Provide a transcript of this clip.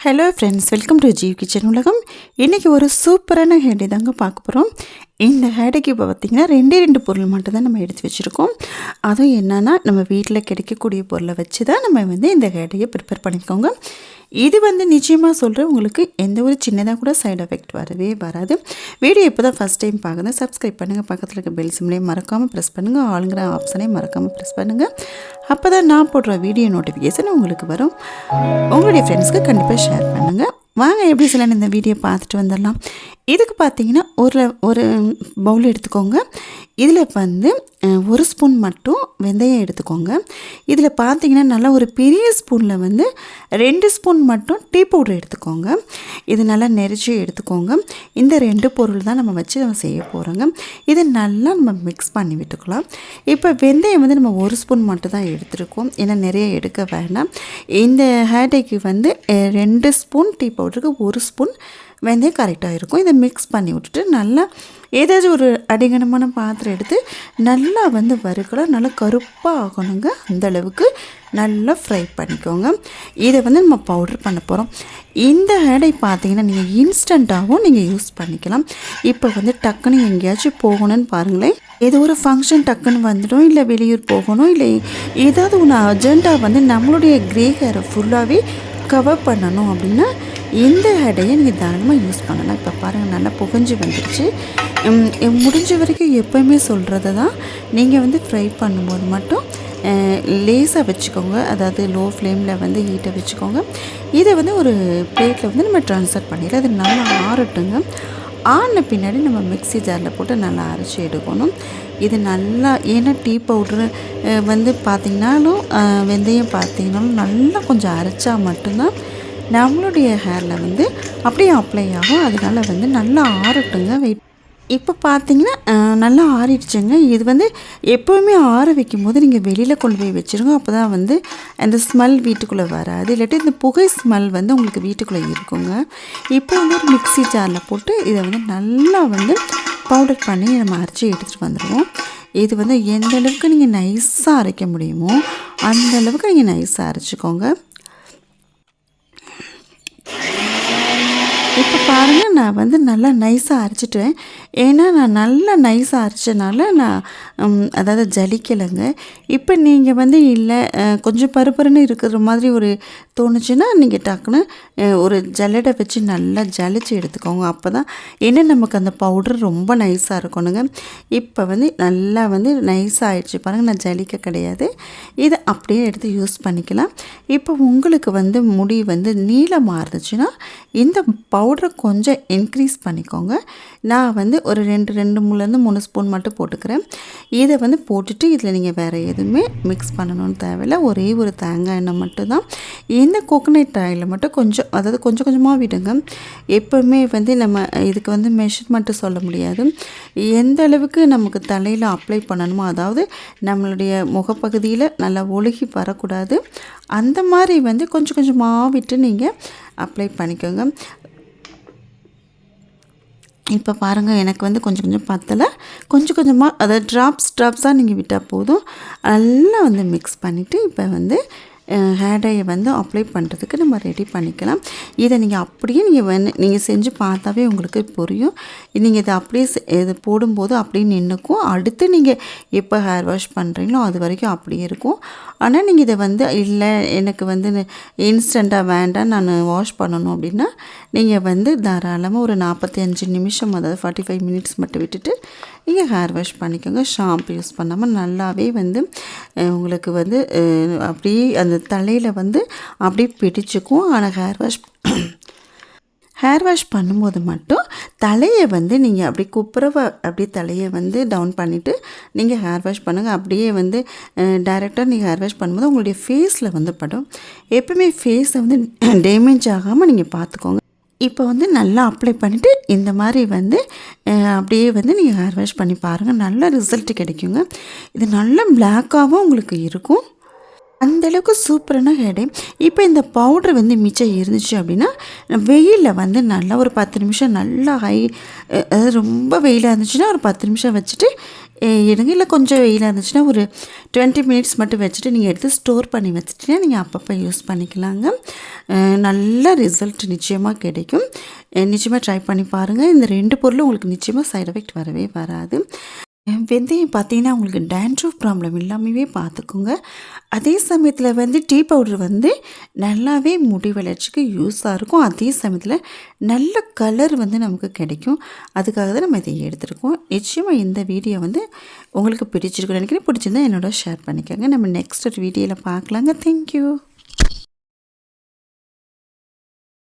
Hello friends welcome to Jeev kitchen உலகம். இன்றைக்கி ஒரு சூப்பரான ஹேண்டி தாங்க பார்க்க போகிறோம் இந்த ஹேடைக்கு இப்போ பார்த்திங்கன்னா ரெண்டே ரெண்டு பொருள் மட்டும் தான் நம்ம எடுத்து வச்சுருக்கோம். அதுவும் என்னென்னா நம்ம வீட்டில் கிடைக்கக்கூடிய பொருளை வச்சு தான் நம்ம வந்து இந்த ஹேடையை ப்ரிப்பேர் பண்ணிக்கோங்க. இது வந்து நிச்சயமாக சொல்கிறேன் உங்களுக்கு எந்த ஒரு சின்னதாக கூட சைடு எஃபெக்ட் வரவே வராது. வீடியோ இப்போ தான் ஃபஸ்ட் டைம் பார்க்குறது சப்ஸ்கிரைப் பண்ணுங்கள் பக்கத்தில் இருக்க பெல் சிம்லேயும் மறக்காமல் ப்ரெஸ் பண்ணுங்கள் ஆளுங்கிற ஆப்ஷனையும் மறக்காமல் ப்ரெஸ் பண்ணுங்கள் அப்போ தான் நான் போடுற வீடியோ நோட்டிஃபிகேஷன் உங்களுக்கு வரும். உங்களுடைய ஃப்ரெண்ட்ஸ்க்கு கண்டிப்பாக ஷேர் பண்ணுங்கள் வாங்க எப்படி சில இந்த வீடியோ பார்த்துட்டு வந்துடலாம். இதுக்கு பார்த்தீங்கன்னா ஒரு ஒரு பவுல் எடுத்துக்கோங்க. இதில் வந்து ஒரு ஸ்பூன் மட்டும் வெந்தயம் எடுத்துக்கோங்க. இதில் பார்த்தீங்கன்னா நல்லா ஒரு பெரிய ஸ்பூனில் வந்து ரெண்டு ஸ்பூன் மட்டும் டீ பவுடர் எடுத்துக்கோங்க. இது நல்லா நெரிச்சு எடுத்துக்கோங்க. இந்த ரெண்டு பொருள் தான் நம்ம வச்சு நம்ம செய்ய போகிறோங்க இதை நல்லா நம்ம மிக்ஸ் பண்ணி விட்டுக்கலாம். இப்போ வெந்தயம் வந்து நம்ம ஒரு ஸ்பூன் மட்டும் தான் எடுத்துருக்கோம். ஏன்னா நிறைய எடுக்க வேண்டாம். இந்த ஹேர்டேக்கு வந்து ரெண்டு ஸ்பூன் டீ பவுடருக்கு ஒரு ஸ்பூன் வெந்தயம் கரெக்டாக இருக்கும். இதை மிக்ஸ் பண்ணி விட்டுட்டு நல்லா ஏதாச்சும் ஒரு அடிகனமான பாத்திரம் எடுத்து நல்லா வந்து வறுக்கலாம். நல்லா கருப்பாக ஆகணுங்க. அந்த அளவுக்கு நல்லா ஃப்ரை பண்ணிக்கோங்க. இதை வந்து நம்ம பவுடர் பண்ண போகிறோம் இந்த ஆடை பார்த்தீங்கன்னா நீங்கள் இன்ஸ்டண்ட்டாகவும் நீங்கள் யூஸ் பண்ணிக்கலாம். இப்போ வந்து டக்குன்னு எங்கேயாச்சும் போகணும்னு பாருங்களேன். ஏதோ ஒரு ஃபங்க்ஷன் டக்குன்னு வந்துடும். இல்லை வெளியூர் போகணும். இல்லை ஏதாவது ஒன்று அர்ஜெண்ட்டாக வந்து நம்மளுடைய கிரே ஹேரை ஃபுல்லாகவே கவர் பண்ணணும் அப்படின்னா இந்த ஹேடையை நீங்கள் தாராளமாக யூஸ் பண்ணலாம். இப்போ பாருங்கள் நல்லா புகஞ்சு வந்துடுச்சு முடிஞ்ச வரைக்கும் எப்போயுமே சொல்கிறது தான் நீங்கள் வந்து ஃப்ரை பண்ணும்போது மட்டும் லேஸாக வச்சுக்கோங்க. அதாவது லோ ஃப்ளேமில் வந்து ஹீட்டை வச்சுக்கோங்க. இதை வந்து ஒரு பிளேட்டில் வந்து நம்ம ட்ரான்ஸ்ஃபர் பண்ணிடலாம் அது நல்லா ஆறட்டுங்க. ஆன பின்னாடி நம்ம மிக்ஸி ஜாரில் போட்டு நல்லா அரைச்சி எடுக்கணும். இது நல்லா ஏன்னா டீ பவுட்ரு வந்து பார்த்திங்கனாலும் வெந்தயம் பார்த்திங்கனாலும் நல்லா கொஞ்சம் அரைச்சா மட்டும்தான் நம்மளுடைய ஹேரில் வந்து அப்படியே அப்ளை ஆகும். அதனால வந்து நல்லா ஆறட்டுங்க. வெயிட் இப்போ பார்த்தீங்கன்னா நல்லா ஆறிடுச்சுங்க. இது வந்து எப்போவுமே ஆற வைக்கும் போது நீங்கள் வெளியில் கொண்டு போய் வச்சுருங்க. அப்போ தான் வந்து அந்த ஸ்மெல் வீட்டுக்குள்ளே வராது. இல்லாட்டி இந்த புகை ஸ்மெல் வந்து உங்களுக்கு வீட்டுக்குள்ளே இருக்குங்க. இப்போ வந்து ஒரு மிக்ஸி ஜாரில் போட்டு இதை வந்து நல்லா வந்து பவுடர் பண்ணி நம்ம அரைச்சி எடுத்துகிட்டு வந்துடுவோம் இது வந்து எந்த அளவுக்கு நீங்கள் நைஸாக அரைக்க முடியுமோ அந்த அளவுக்கு நீங்கள் நைஸாக அரைச்சிக்கோங்க. இப்போ பாருங்கள் நான் வந்து நல்லா நைஸாக அரைச்சிட்டேன் ஏன்னா நான் நல்லா நைஸாக அரைச்சனால நான் அதாவது ஜலிக்கலைங்க. இப்போ நீங்கள் வந்து இல்லை கொஞ்சம் பருப்பருன்னு இருக்கிற மாதிரி ஒரு தோணுச்சுன்னா நீங்கள் டக்குன்னு ஒரு ஜல்லடை வச்சு நல்லா ஜலிச்சு எடுத்துக்கோங்க. அப்போ தான் ஏன்னா நமக்கு அந்த பவுடர் ரொம்ப நைஸாக இருக்கணுங்க. இப்போ வந்து நல்லா வந்து நைஸாக ஆயிடுச்சு. பாருங்கள் நான் ஜலிக்க கிடையாது. இதை அப்படியே எடுத்து யூஸ் பண்ணிக்கலாம். இப்போ உங்களுக்கு வந்து முடி வந்து நீளமாக இருந்துச்சுன்னா இந்த பவுடரை கொஞ்சம் இன்க்ரீஸ் பண்ணிக்கோங்க. நான் வந்து ஒரு ரெண்டு ரெண்டு மூணுலேருந்து மூணு ஸ்பூன் மட்டும் போட்டுக்கிறேன். இதை வந்து போட்டுட்டு இதில் நீங்கள் வேறு எதுவுமே மிக்ஸ் பண்ணணும்னு தேவையில்ல. ஒரே ஒரு தேங்காய் எண்ணெய் மட்டும்தான். இந்த கோகோனட் ஆயிலில் மட்டும் கொஞ்சம் அதாவது கொஞ்சம் கொஞ்சமாக விடுங்க. எப்போவுமே வந்து நம்ம இதுக்கு வந்து மெஷர்மெண்ட்டு சொல்ல முடியாது. எந்த அளவுக்கு நமக்கு தலையில் அப்ளை பண்ணணுமோ அதாவது நம்மளுடைய முகப்பகுதியில் நல்லா ஒழுகி வரக்கூடாது. அந்த மாதிரி வந்து கொஞ்சம் கொஞ்சமாக விட்டு நீங்கள் அப்ளை பண்ணிக்கோங்க. இப்போ பாருங்கள் எனக்கு வந்து கொஞ்சம் கொஞ்சம் பத்தலை. கொஞ்சம் கொஞ்சமாக அதாவது ட்ராப்ஸ் ட்ராப்ஸாக நீங்கள் விட்டால் போதும். நல்லா வந்து மிக்ஸ் பண்ணிவிட்டு இப்போ வந்து ஹேர் டையை வந்து அப்ளை பண்ணுறதுக்கு நம்ம ரெடி பண்ணிக்கலாம். இதை நீங்கள் அப்படியே நீங்கள் வந்து நீங்கள் செஞ்சு பார்த்தாவே உங்களுக்கு புரியும். நீங்கள் இதை அப்படியே செ- இது போடும்போது அப்படியே நின்றுக்கும் அடுத்து நீங்கள் எப்போ ஹேர் வாஷ் பண்ணுறீங்களோ அது வரைக்கும் அப்படியே இருக்கும். ஆனால் நீங்கள் இதை வந்து இல்லை எனக்கு வந்து இன்ஸ்டண்ட்டாக வேண்டாம் நான் வாஷ் பண்ணணும் அப்படின்னா நீங்கள் வந்து தாராளமாக ஒரு நாற்பத்தி அஞ்சு நிமிஷம் அதாவது ஃபார்ட்டி ஃபைவ் மினிட்ஸ் மட்டும் விட்டுட்டு நீங்கள் ஹேர் வாஷ் பண்ணிக்கோங்க. ஷாம்பு யூஸ் பண்ணாமல் நல்லாவே வந்து உங்களுக்கு வந்து அப்படியே அந்த தலையில் வந்து அப்படியே பிடிச்சிக்கும். ஆனால் ஹேர் வாஷ் ஹேர் வாஷ் பண்ணும்போது மட்டும் தலையை வந்து நீங்கள் அப்படி குப்புறவை அப்படியே தலையை வந்து டவுன் பண்ணிவிட்டு நீங்கள் ஹேர் வாஷ் பண்ணுங்கள் அப்படியே வந்து டைரெக்டாக நீங்கள் ஹேர் வாஷ் பண்ணும்போது உங்களுடைய ஃபேஸில் வந்து படும். எப்பவுமே ஃபேஸை வந்து டேமேஜ் ஆகாமல் நீங்கள் பார்த்துக்கோங்க. இப்போ வந்து நல்லா அப்ளை பண்ணிவிட்டு இந்த மாதிரி வந்து அப்படியே வந்து நீங்கள் ஹேர் வாஷ் பண்ணி பாருங்கள் நல்ல ரிசல்ட் கிடைக்குங்க. இது நல்ல பிளாக்காகவும் உங்களுக்கு இருக்கும். அந்தளவுக்கு சூப்பரான ஹேடு இப்போ இந்த பவுடர் வந்து மிச்சம் இருந்துச்சு அப்படின்னா வெயிலில் வந்து நல்லா ஒரு பத்து நிமிஷம் நல்லா ஹை அதாவது ரொம்ப வெயிலாக இருந்துச்சுன்னா ஒரு பத்து நிமிஷம் வச்சுட்டு எடுங்க. இல்லை கொஞ்சம் வெயிலாக இருந்துச்சுன்னா ஒரு டுவெண்ட்டி மினிட்ஸ் மட்டும் வச்சுட்டு நீங்கள் எடுத்து ஸ்டோர் பண்ணி வச்சுட்டீங்கன்னா நீங்கள் அப்பப்போ யூஸ் பண்ணிக்கலாங்க. நல்ல ரிசல்ட் நிச்சயமாக கிடைக்கும். நிச்சயமாக ட்ரை பண்ணி பாருங்கள் இந்த ரெண்டு பொருளும் உங்களுக்கு நிச்சயமாக சைட் எஃபெக்ட் வரவே வராது. வெந்தயம் பார்த்தீங்கன்னா உங்களுக்கு டேண்ட்ரூஃப் ப்ராப்ளம் இல்லாமவே பார்த்துக்குங்க. அதே சமயத்தில் வந்து டீ பவுடர் வந்து நல்லாவே முடி வளர்ச்சிக்கு யூஸாக இருக்கும். அதே சமயத்தில் நல்ல கலர் வந்து நமக்கு கிடைக்கும். அதுக்காக தான் நம்ம இதை எடுத்துருக்கோம். நிச்சயமாக இந்த வீடியோ வந்து உங்களுக்கு பிடிச்சிருக்குன்னு நினைக்கிறேன். பிடிச்சிருந்தா என்னோட ஷேர் பண்ணிக்கோங்க. நம்ம நெக்ஸ்ட் ஒரு வீடியோவில் பார்க்கலாங்க. தேங்க்யூ